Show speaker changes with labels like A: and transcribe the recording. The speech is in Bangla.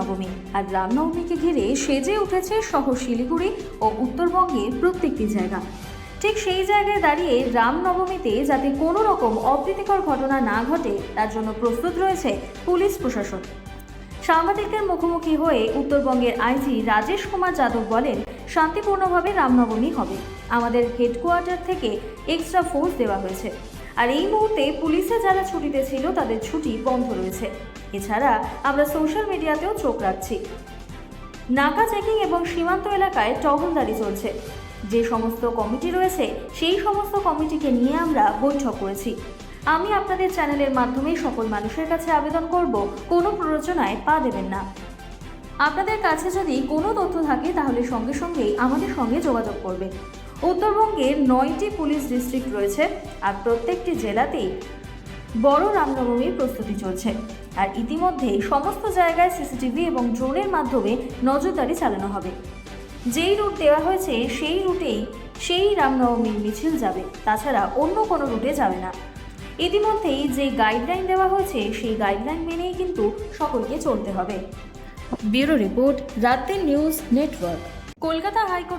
A: রামনবমী আর রামনবমীকে ঘিরে সেজে উঠেছে শহর শিলিগুড়ি ও উত্তরবঙ্গের প্রত্যেকটি জায়গা। ঠিক সেই জায়গায় দাঁড়িয়ে রামনবমীতে যাতে কোনো রকম অপ্রীতিকর ঘটনা না ঘটে, তার জন্য প্রস্তুত রয়েছে পুলিশ প্রশাসন। সাংবাদিকদের মুখোমুখি হয়ে উত্তরবঙ্গের আইজি রাজেশ কুমার যাদব বলেন, শান্তিপূর্ণভাবে রামনবমী হবে। আমাদের হেডকোয়ার্টার থেকে এক্সট্রা ফোর্স দেওয়া হয়েছে। আর এই মুহূর্তে পুলিশে যারা ছুটিতে ছিল, তাদের ছুটি বন্ধ রয়েছে। এছাড়া আমরা সোশ্যাল মিডিয়াতেও চোখ রাখছি। নাকা চেকিং এবং সীমান্ত এলাকায় টহলদারি চলছে। যে সমস্ত কমিটি রয়েছে, সেই সমস্ত কমিটিকে নিয়ে আমরা বৈঠক করেছি। আমি আপনাদের চ্যানেলের মাধ্যমে সকল মানুষের কাছে আবেদন করব, কোনো প্ররোচনায় পা দেবেন না। আপনাদের কাছে যদি কোনো তথ্য থাকে, তাহলে সঙ্গে সঙ্গেই আমাদের সঙ্গে যোগাযোগ করবেন। উত্তরবঙ্গের নয়টি পুলিশ ডিস্ট্রিক্ট রয়েছে আর প্রত্যেকটি জেলাতেই বড় রামনবমীর প্রস্তুতি চলছে। আর ইতিমধ্যেই সমস্ত জায়গায় সিসিটিভি এবং ড্রোনের মাধ্যমে নজরদারি চালানো হবে। যেই রুট দেওয়া হয়েছে সেই রুটেই সেই রামনবমীর মিছিল যাবে। তাছাড়া অন্য কোনো রুটে যাবে না। ইতিমধ্যেই যে গাইডলাইন দেওয়া হয়েছে সেই গাইডলাইন মেনেই কিন্তু সকলকে চলতে হবে। ব্যুরো রিপোর্ট রাতের নিউজ নেটওয়ার্ক। কলকাতা হাইকোর্টের